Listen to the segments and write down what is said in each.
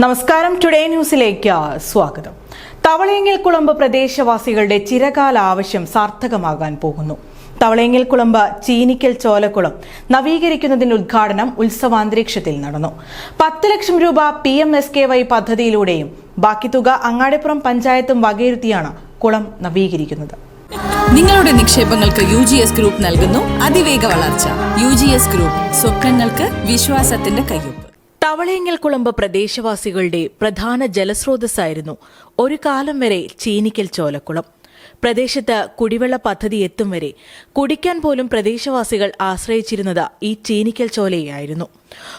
നമസ്കാരം. ടുഡേ ന്യൂസിലേക്ക് സ്വാഗതം. തവളയെങ്കിൽ കുളമ്പ് പ്രദേശവാസികളുടെ ചിരകാല ആവശ്യം സാർത്ഥകമാകാൻ പോകുന്നു. തവളയെങ്കിൽ കുളമ്പ് ചീനിക്കൽ ചോലക്കുളം നവീകരിക്കുന്നതിന്റെ ഉദ്ഘാടനം ഉത്സവാന്തരീക്ഷത്തിൽ നടന്നു. പത്ത് ലക്ഷം രൂപ P M S K Y പദ്ധതിയിലൂടെയും ബാക്കി തുക അങ്ങാടിപ്പുറം പഞ്ചായത്തും വകയിരുത്തിയാണ് കുളം നവീകരിക്കുന്നത്. നിങ്ങളുടെ നിക്ഷേപങ്ങൾക്ക് യു ജി എസ് ഗ്രൂപ്പ് നൽകുന്നു. അതിവേഗ വളർച്ച. യു ജി എസ് ഗ്രൂപ്പ് സ്വപ്നങ്ങൾക്ക് വിശ്വാസത്തിന്റെ കയ്യൊപ്പ്. തവളയങ്ങൽ കുളമ്പ് പ്രദേശവാസികളുടെ പ്രധാന ജലസ്രോതസ്സായിരുന്നു ഒരു കാലം വരെ ചീനിക്കൽ ചോലക്കുളം. പ്രദേശത്ത് കുടിവെള്ള പദ്ധതി എത്തും വരെ കുടിക്കാൻ പോലും പ്രദേശവാസികൾ ആശ്രയിച്ചിരുന്നത് ഈ ചീനിക്കൽ ചോലയായിരുന്നു.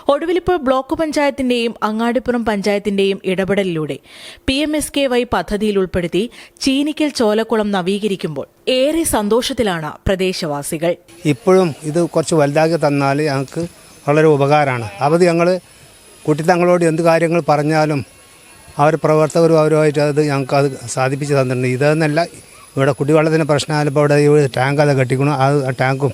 ഒടുവിലിപ്പോൾ ബ്ലോക്ക് പഞ്ചായത്തിന്റെയും അങ്ങാടിപ്പുറം പഞ്ചായത്തിന്റെയും ഇടപെടലിലൂടെ P M S K Y പദ്ധതിയിൽ ഉൾപ്പെടുത്തി ചീനിക്കൽ ചോലക്കുളം നവീകരിക്കുമ്പോൾ ഏറെ സന്തോഷത്തിലാണ് പ്രദേശവാസികൾ. ഇപ്പോഴും ഇത് കുറച്ച് വലുതാക്കി തന്നാൽ ഞങ്ങൾക്ക് വളരെ ഉപകാരമാണ്. അവധി ഞങ്ങൾ കുട്ടിത്തങ്ങളോട് എന്ത് കാര്യങ്ങൾ പറഞ്ഞാലും അവർ പ്രവർത്തകരും അവരുമായിട്ട് അത് ഞങ്ങൾക്ക് അത് സാധിപ്പിച്ച് തന്നിട്ടുണ്ട്. ഇതെന്നല്ല ഇവിടെ കുടിവെള്ളത്തിന് ഇപ്പോൾ ഇവിടെ ഈ ടാങ്ക് അത് കെട്ടിക്കണം. ആ ടാങ്കും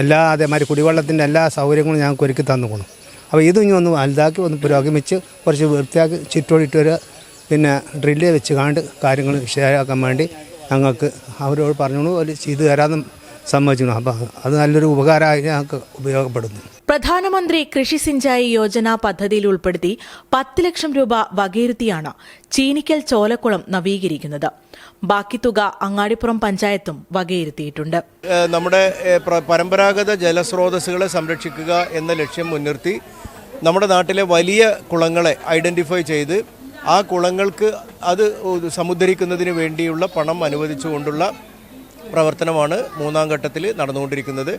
എല്ലാ അതേമാതിരി കുടിവെള്ളത്തിന്റെ എല്ലാ സൗകര്യങ്ങളും ഞങ്ങൾക്ക് ഒരുക്കി തന്നുകൊണം അപ്പോൾ ഇതും ഇനി ഒന്ന് വലുതാക്കി ഒന്ന് പുരോഗമിച്ച് കുറച്ച് വൃത്തിയാക്കി ചുറ്റോടിയിട്ട് വരിക പിന്നെ ഡ്രില്ല് വെച്ച് കാണ്ട് കാര്യങ്ങൾ ശരിയാക്കാൻ വേണ്ടി ഞങ്ങൾക്ക് അവരോട് പറഞ്ഞോളൂ അവർ ചെയ്തു തരാമെന്ന് സമ്മതിച്ചു അപ്പോൾ അത് നല്ലൊരു ഉപകാരമായി ഞങ്ങൾക്ക് ഉപയോഗപ്പെടുന്നു. പ്രധാനമന്ത്രി കൃഷി സിഞ്ചായി യോജന പദ്ധതിയിൽ ഉൾപ്പെടുത്തി പത്ത് ലക്ഷം രൂപ വകയിരുത്തിയാണ് ചീനിക്കൽ ചോലക്കുളം നവീകരിക്കുന്നത്. ബാക്കി തുക അങ്ങാടിപ്പുറം പഞ്ചായത്തും വകയിരുത്തിയിട്ടുണ്ട്. നമ്മുടെ പരമ്പരാഗത ജലസ്രോതസ്സുകളെ സംരക്ഷിക്കുക എന്ന ലക്ഷ്യം മുൻനിർത്തി നമ്മുടെ നാട്ടിലെ വലിയ കുളങ്ങളെ ഐഡന്റിഫൈ ചെയ്ത് ആ കുളങ്ങൾക്ക് അത് സമുദ്രിക്കുന്നതിന് വേണ്ടിയുള്ള പണം അനുവദിച്ചുകൊണ്ടുള്ള പ്രവർത്തനമാണ് മൂന്നാം ഘട്ടത്തിൽ നടന്നുകൊണ്ടിരിക്കുന്നത്.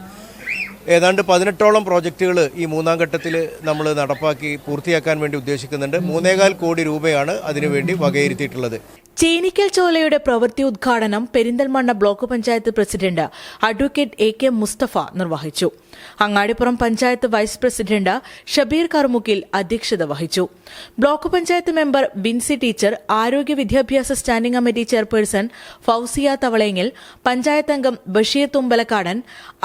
ഏതാണ്ട് പതിനെട്ടോളം പ്രോജക്റ്റുകൾ ഈ മൂന്നാം ഘട്ടത്തിൽ നമ്മൾ നടപ്പാക്കി പൂർത്തിയാക്കാൻ വേണ്ടി ഉദ്ദേശിക്കുന്നുണ്ട്. മൂന്നേകാൽ കോടി രൂപയാണ് അതിനുവേണ്ടി വകയിരുത്തിയിട്ടുള്ളത്. ചീനിക്കൽ ചോലയുടെ പ്രവൃത്തി ഉദ്ഘാടനം Perinthalmanna block panchayat president advocate A K Musthafa നിർവഹിച്ചു. അങ്ങാടിപ്പുറം പഞ്ചായത്ത് വൈസ് പ്രസിഡന്റ് ഷബീർ കർമുക്കിൽ അധ്യക്ഷത വഹിച്ചു. Block panchayat member Binsi teacher ആരോഗ്യ വിദ്യാഭ്യാസ standing committee chairperson Fousiya Thavalayangil panchayat അംഗം Basheer Thumbalakkadan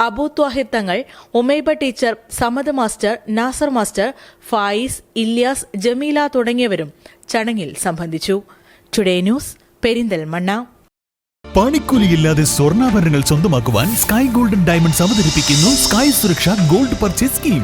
Abu Thwahir Thangal Umaiba teacher Samad master Nasar master Fayis Ilyas Jameela തുടങ്ങിയവരും ചടങ്ങിൽ സംബന്ധിച്ചു. Today news Perinthalmanna പണിക്കൂലിയില്ലാതെ സ്വർണാഭരണങ്ങൾ സ്വന്തമാക്കുവാൻ സ്കൈ ഗോൾഡൻ ഡയമണ്ട്സ് അവതരിപ്പിക്കുന്നു സ്കൈ സുരക്ഷ gold purchase scheme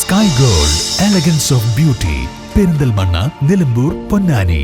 Sky Gold elegance of beauty Perinthalmanna Nilambur Ponnani.